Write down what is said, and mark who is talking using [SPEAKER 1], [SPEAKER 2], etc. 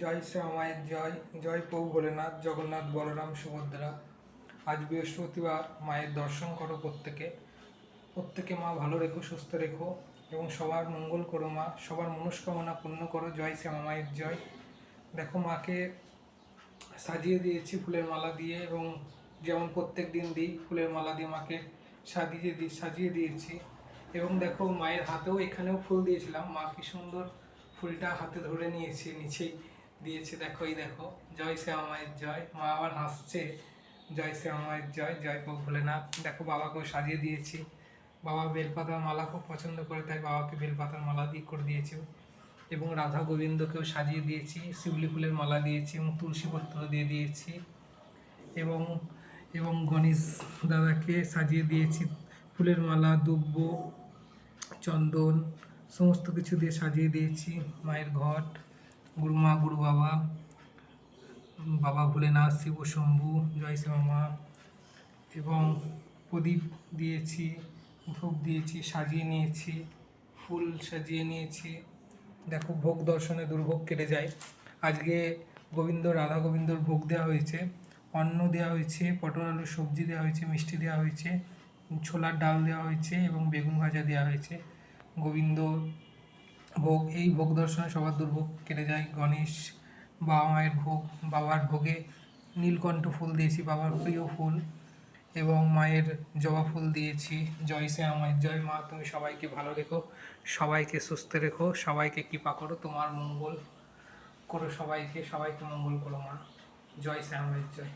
[SPEAKER 1] জয় শ্যামায়ের জয় জয় প্রভু ভোলেনাথ, জগন্নাথ বলরাম, সুভদ্রা। আজ বৃহস্পতিবার মায়ের দর্শন করো প্রত্যেকে। প্রত্যেকে মা ভালো রেখো, সুস্থ রেখো এবং সবার মঙ্গল করো মা। সবার মনস্কামনা পূর্ণ করো। জয় শ্যামা মায়ের জয়। দেখো মাকে সাজিয়ে দিয়েছি ফুলের মালা দিয়ে এবং যেমন প্রত্যেক দিন দিই, ফুলের মালা দিয়ে মাকে সাজিয়ে দিই সাজিয়ে দিয়েছি। এবং দেখো মায়ের হাতেও এখানেও ফুল দিয়েছিলাম। মা কি সুন্দর ফুলটা হাতে ধরে নিয়েছে নিচেই। দিয়েছে দেখো এই দেখো। জয় শ্যামা মায়ের জয়। মা আবার হাসছে, জয় শ্যামা মায়ের জয় জয় প্রভু ভোলেনাথ। দেখো বাবাকেও সাজিয়ে দিয়েছি। বাবা বেলপাতার মালা খুব পছন্দ করে, তাই বাবাকে বেলপাতার মালা দিয়ে করে দিয়েছি। এবং রাধা গোবিন্দকেও সাজিয়ে দিয়েছি, শিউলি ফুলের মালা দিয়েছি, এবং তুলসী পত্র দিয়ে দিয়েছি। এবং এবং গণেশ দাদাকে সাজিয়ে দিয়েছি, ফুলের মালা, দুব্ব, চন্দন, সমস্ত কিছু দিয়ে সাজিয়ে দিয়েছি, মায়ের ঘট। গুরুমা গুরু বাবা বাবা ভোলেনাথ, শিব শম্ভু, জয় শ্যামা এবং প্রদীপ দিয়েছি, ধূপ দিয়েছি, সাজিয়ে নিয়েছি, ফুল সাজিয়ে নিয়েছি। দেখো, ভোগ দর্শনে দুর্ভোগ কেটে যায়। আজকে গোবিন্দ, রাধা গোবিন্দর ভোগ দেওয়া হয়েছে। অন্ন দেওয়া হয়েছে, পটল আলুর সবজি দেওয়া হয়েছে, মিষ্টি দেওয়া হয়েছে, ছোলার ডাল দেওয়া হয়েছে এবং বেগুন ভাজা দেওয়া হয়েছে। গোবিন্দ ভোগ, এই ভোগ দর্শনে সবার দুর্ভোগ কেটে যায়। গণেশ বাবা মায়ের ভোগ, বাবার ভোগে নীলকণ্ঠ ফুল দিয়েছি, বাবার প্রিয় ফুল এবং মায়ের জবা ফুল দিয়েছি। জয় সে আমার জয় মা, তুমি সবাইকে ভালো রেখো, সবাইকে সুস্থ রেখো, সবাইকে কৃপা করো, তোমার মঙ্গল করো সবাইকে সবাইকে মঙ্গল করো মা। জয় শ্যামের জয়।